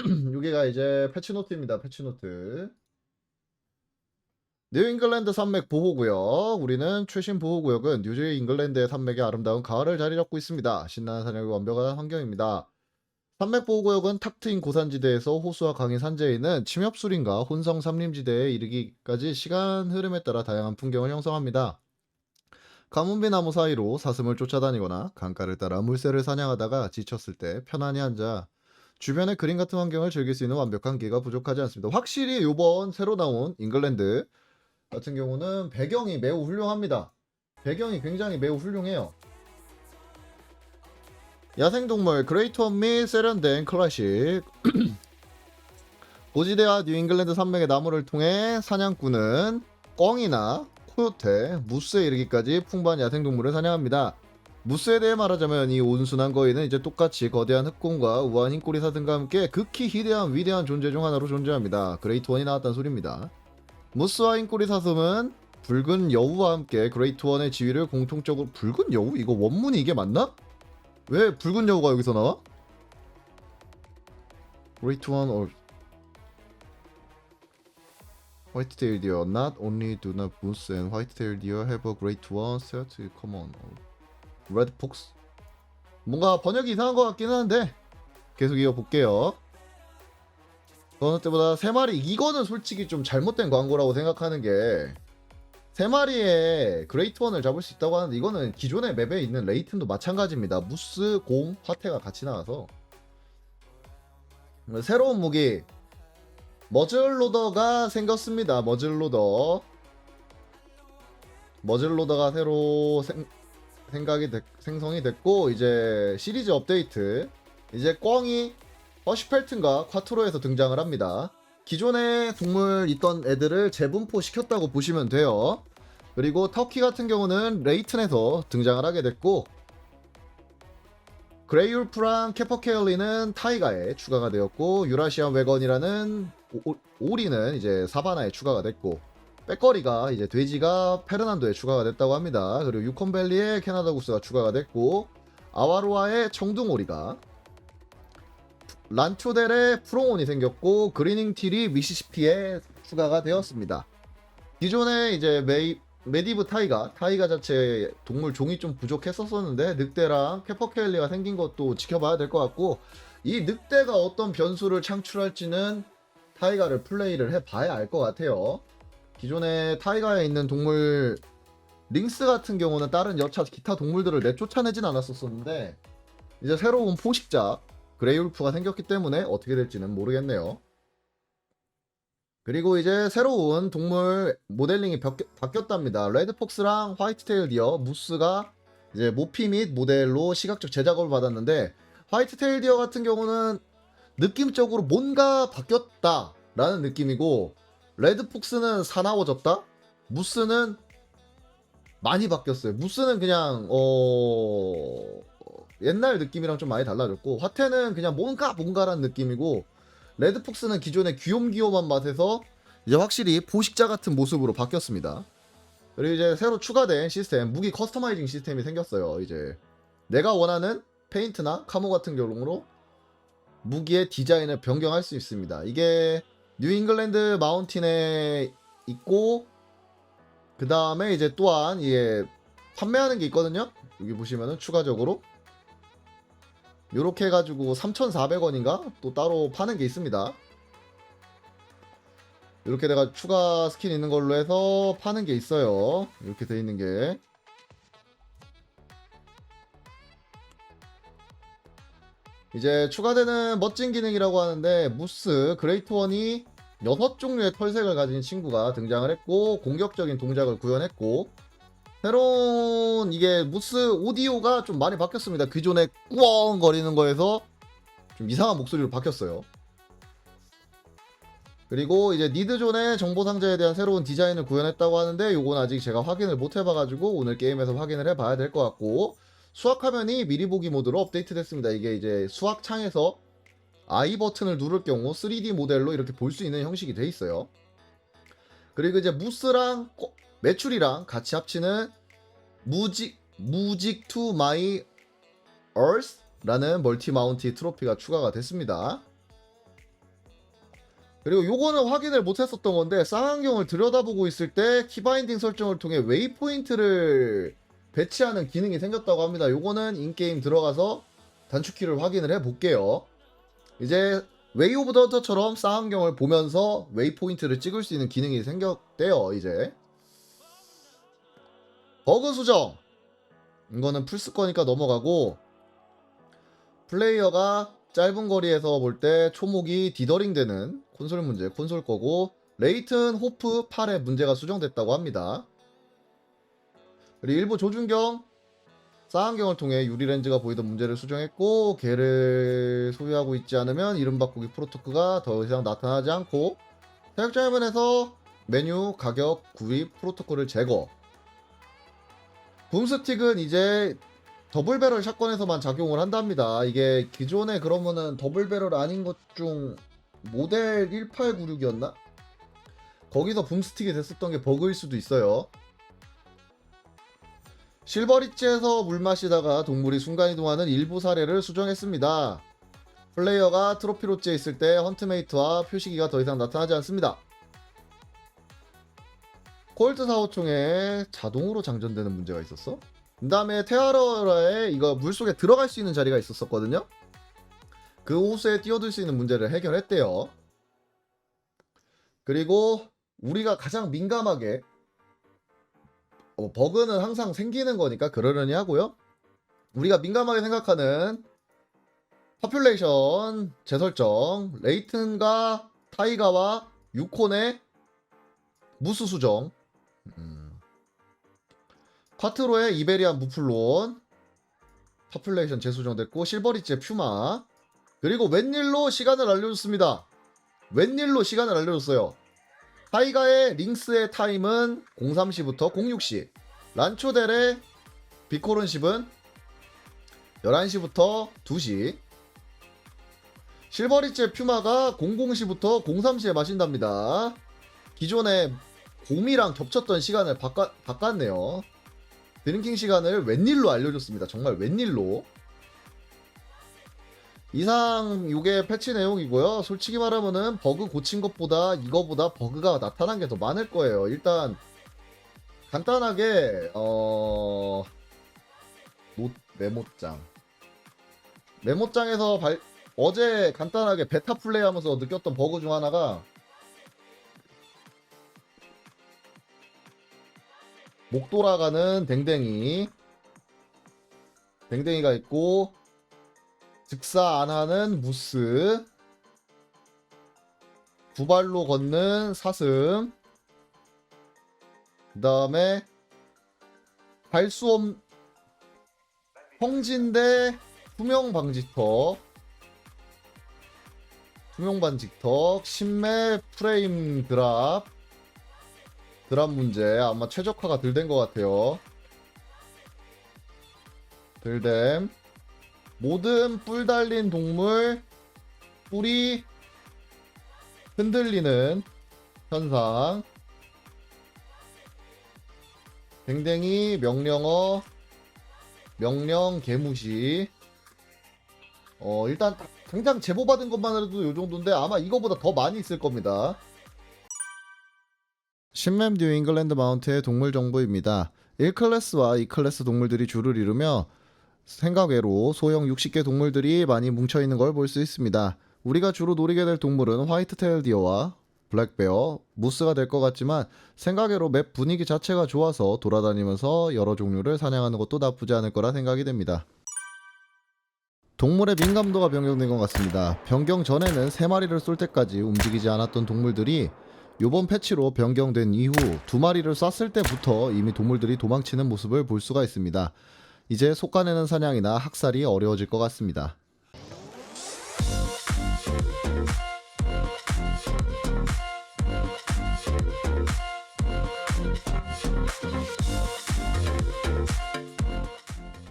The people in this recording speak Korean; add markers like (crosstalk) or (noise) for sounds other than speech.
(clears throat) 여기가 이제 패치노트입니다. 패치노트. 뉴 잉글랜드 산맥 보호구역. 우리는 최신 보호구역은 뉴 잉글랜드의 산맥의 아름다운 가을을 자리 잡고 있습니다. 신나는 사냥의 완벽한 환경입니다. 산맥 보호구역은 탁 트인 고산지대에서 호수와 강이 산재해 있는 침엽수림과 혼성 삼림지대에 이르기까지 시간 흐름에 따라 다양한 풍경을 형성합니다. 가문비 나무 사이로 사슴을 쫓아다니거나 강가를 따라 물새를 사냥하다가 지쳤을 때 편안히 앉아 주변의 그림 같은 환경을 즐길 수 있는 완벽한 기회가 부족하지 않습니다. 확실히 이번 새로 나온 잉글랜드 같은 경우는 배경이 매우 훌륭합니다. 배경이 굉장히 매우 훌륭해요. 야생동물 그레이트원 및 세련된 클래식 고지대와 뉴잉글랜드 산맥의 나무를 통해 사냥꾼은 꿩이나 코요테, 무스에 이르기까지 풍부한 야생동물을 사냥합니다. 무스에 대해 말하자면 이 온순한 거인은 이제 똑같이 거대한 흑곰과 우아한 흰꼬리 사슴과 함께 극히 희대한 위대한 존재 중 하나로 존재합니다. 그레이트 원이 나왔다는 소리입니다. 무스와 흰꼬리 사슴은 붉은 여우와 함께 그레이트 원의 지위를 공통적으로 붉은 여우? 이거 원문이 이게 맞나? 왜 붉은 여우가 여기서 나와? 그레이트 원 or White-tailed deer not only do not moose and white-tailed deer have a great one set Red fox. 뭔가 번역이 이상한 것 같긴 한데 계속 이어볼게요. 어느 때보다 세 마리 이거는 솔직히 좀 잘못된 광고라고 생각하는 게 세 마리의 그레이트 원을 잡을 수 있다고 하는데 이거는 기존의 맵에 있는 레이튼도 마찬가지입니다. 무스, 곰, 화태가 같이 나와서 새로운 무기 머즐로더가 생겼습니다. 머즐로더 머즐로더가 새로 생, 생각이 됐- 생성이 됐고 이제 시리즈 업데이트 이제 꿩이 허시펠튼과 콰트로에서 등장을 합니다. 기존의 동물 있던 애들을 재분포 시켰다고 보시면 돼요. 그리고 터키 같은 경우는 레이튼에서 등장을 하게 됐고 그레이울프랑 캐퍼케일리는 타이가에 추가가 되었고 유라시안 웨건이라는 오, 오리는 이제 사바나에 추가가 됐고 빼거리가 이제 돼지가 페르난도에 추가가 됐다고 합니다. 그리고 유콘밸리에 캐나다 구스가 추가가 됐고 아와로아의 청둥오리가 란초델의 프롱온이 생겼고 그리닝 틸이 미시시피에 추가가 되었습니다. 기존에 이제 메이, 메디브 타이가 타이가 자체 동물 종이 좀 부족했었었는데 늑대랑 캐퍼케일리가 생긴 것도 지켜봐야 될 것 같고 이 늑대가 어떤 변수를 창출할지는 타이가를 플레이를 해봐야 알 것 같아요. 기존에 타이가에 있는 동물 링스 같은 경우는 다른 여차 기타 동물들을 내쫓아내진 않았었었는데 이제 새로운 포식자 그레이울프가 생겼기 때문에 어떻게 될지는 모르겠네요. 그리고 이제 새로운 동물 모델링이 벽- 바뀌었답니다. 레드폭스랑 화이트테일 디어, 무스가 이제 모피 및 모델로 시각적 제작업을 받았는데 화이트테일 디어 같은 경우는 느낌적으로 뭔가 바뀌었다라는 느낌이고 레드폭스는 사나워졌다. 무스는 많이 바뀌었어요. 무스는 그냥 어 옛날 느낌이랑 좀 많이 달라졌고 화태는 그냥 뭔가 뭔가란 느낌이고 레드폭스는 기존의 귀욤귀욤한 맛에서 이제 확실히 보식자 같은 모습으로 바뀌었습니다. 그리고 이제 새로 추가된 시스템 무기 커스터마이징 시스템이 생겼어요. 이제 내가 원하는 페인트나 카모 같은 경우로 무기의 디자인을 변경할 수 있습니다. 이게 뉴잉글랜드 마운틴에 있고 그 다음에 이제 또한 이게 판매하는 게 있거든요. 여기 보시면은 추가적으로 요렇게 해가지고 3,400원인가 또 따로 파는 게 있습니다. 이렇게 내가 추가 스킨 있는 걸로 해서 파는 게 있어요. 이렇게 돼 있는 게. 이제 추가되는 멋진 기능이라고 하는데 무스 그레이트 원이 6종류의 털색을 가진 친구가 등장을 했고 공격적인 동작을 구현했고 새로운 이게 무스 오디오가 좀 많이 바뀌었습니다. 기존에 꾸엉거리는 거에서 좀 이상한 목소리로 바뀌었어요. 그리고 이제 니드존의 정보 상자에 대한 새로운 디자인을 구현했다고 하는데 요건 아직 제가 확인을 못 해봐가지고 오늘 게임에서 확인을 해봐야 될 것 같고 수학 화면이 미리 보기 모드로 업데이트 됐습니다. 이게 이제 수학 창에서 I 버튼을 누를 경우 3D 모델로 이렇게 볼 수 있는 형식이 돼 있어요. 그리고 이제 무스랑 꼬- 매출이랑 같이 합치는 무직 무직 투 마이 얼스라는 멀티 마운티 트로피가 추가가 됐습니다. 그리고 요거는 확인을 못 했었던 건데 쌍안경을 들여다보고 있을 때 키바인딩 설정을 통해 웨이포인트를 배치하는 기능이 생겼다고 합니다. 요거는 인게임 들어가서 단축키를 확인을 해 볼게요. 이제 웨이 오브 더 헌터처럼 쌍안경을 보면서 웨이 포인트를 찍을 수 있는 기능이 생겼대요. 이제 버그 수정 이거는 플스 거니까 넘어가고 플레이어가 짧은 거리에서 볼 때 초목이 디더링 되는 콘솔 문제 콘솔 거고 레이튼 호프 8의 문제가 수정됐다고 합니다. 그리고 일부 조준경 쌍안경을 통해 유리 렌즈가 보이던 문제를 수정했고 개를 소유하고 있지 않으면 이름 바꾸기 프로토크가 더 이상 나타나지 않고 사용자 화면에서 메뉴 가격 구입 프로토콜을 제거 붐스틱은 이제 더블 배럴 샷건에서만 작용을 한답니다. 이게 기존에 그러면은 더블 배럴 아닌 것 중 모델 1896이었나? 거기서 붐스틱이 됐었던 게 버그일 수도 있어요. 실버리치에서 물 마시다가 동물이 순간이동하는 일부 사례를 수정했습니다. 플레이어가 트로피 로치에 있을 때 헌트메이트와 표시기가 더 이상 나타나지 않습니다. 콜트 사호총에 자동으로 장전되는 문제가 있었어? 그 다음에 테아러에 이거 물속에 들어갈 수 있는 자리가 있었었거든요? 그 호수에 뛰어들 수 있는 문제를 해결했대요. 그리고 우리가 가장 민감하게 어, 버그는 항상 생기는 거니까 그러려니 하고요. 우리가 민감하게 생각하는 파퓰레이션 재설정, 레이튼과 타이가와 유콘의 무수 수정, 음. 콰트로의 이베리안 무플론, 파퓰레이션 재수정됐고 실버리치의 퓨마, 그리고 웬일로 시간을 알려줬습니다. 웬일로 시간을 알려줬어요. 타이가의 링스의 타임은 03시부터 06시, 란초델의 비코른십은 11시부터 2시, 실버리치의 퓨마가 00시부터 03시에 마신답니다. 기존에 곰이랑 겹쳤던 시간을 바꿔, 바꿨네요. 드링킹 시간을 웬일로 알려줬습니다. 정말 웬일로. 이상 요게 패치 내용이고요. 솔직히 말하면은 버그 고친 것보다 이거보다 버그가 나타난 게 더 많을 거예요. 일단 간단하게 어 노, 메모장 메모장에서 발- 어제 간단하게 베타 플레이하면서 느꼈던 버그 중 하나가 목 돌아가는 댕댕이 댕댕이가 있고 즉사 안 하는 무스. 두 발로 걷는 사슴. 그 다음에 갈수없 형진대 투명 방지턱. 투명 방지턱 신매 프레임 드랍. 드랍 문제 아마 최적화가 덜 된 것 같아요. 덜됨 모든 뿔 달린 동물 뿔이 흔들리는 현상. 댕댕이 명령어 명령 개무시. 어 일단 딱 당장 제보 받은 것만으로도 요 정도인데 아마 이거보다 더 많이 있을 겁니다. 신맵 뉴 잉글랜드 마운트의 동물 정보입니다. 1클래스와 2클래스 동물들이 주를 이루며 생각외로 소형 60개 동물들이 많이 뭉쳐 있는 걸 볼 수 있습니다. 우리가 주로 노리게 될 동물은 화이트테일 디어와 블랙베어, 무스가 될 것 같지만 생각외로 맵 분위기 자체가 좋아서 돌아다니면서 여러 종류를 사냥하는 것도 나쁘지 않을 거라 생각이 됩니다. 동물의 민감도가 변경된 것 같습니다. 변경 전에는 3마리를 쏠 때까지 움직이지 않았던 동물들이 이번 패치로 변경된 이후 두 마리를 쐈을 때부터 이미 동물들이 도망치는 모습을 볼 수가 있습니다. 이제 속가내는 사냥이나 학살이 어려워질 것 같습니다.